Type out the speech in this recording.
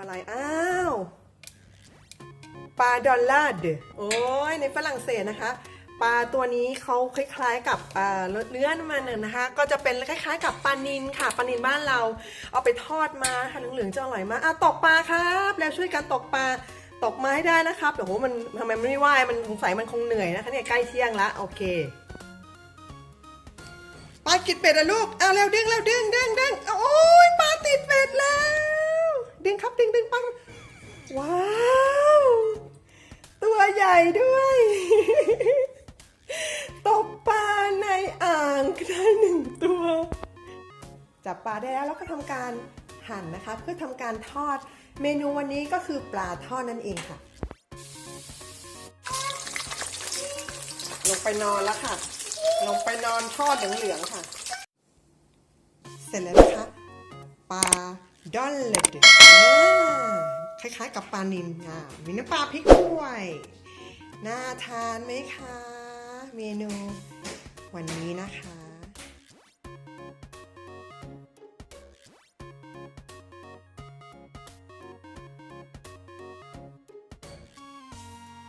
อะไร อ้าวปลาดอลลาร์ดโอ้ยในฝรั่งเศสนะคะปลาตัวนี้เขาคล้ายๆกับอ่าเนื้อมันน่ะนะคะ ก็จะเป็นคล้ายๆ กับปลานินค่ะปลานินบ้านเรา เอาไปทอดมาค่ะเหลืองๆจะอร่อยมากอะตกปลาครับ แล้วช่วยกันตกปลาตกมาให้ได้นะครับเดี๋ยวโหมันทำไมมันไม่ว่ายมันสงสัยมันคงเหนื่อยนะคะเนี่ยใกล้เที่ยงละโอเคปลากิดเป็ดอะลูกเอาเร็วดึงเร็วดึงดึงดึงโอ้ยปลาติดเป็ดแล้วึงปัง ว้าว ตัวใหญ่ด้วย ตกปลาในอ่างได้หนึ่งตัว จับปลาได้แล้วแล้วก็ทำการหั่นนะคะเพื่อทำการทอด เมนูวันนี้ก็คือปลาทอดนั่นเองค่ะ ลงไปนอนแล้วค่ะ ลงไปนอนทอดเหลืองๆค่ะ เสร็จแล้วนะคะปลาดอลเลดอ่า คล้ายๆ กับปลานิลอ่ามีน้ำปลาพริกด้วย น่าทานไหมคะ เมนูวันนี้นะคะ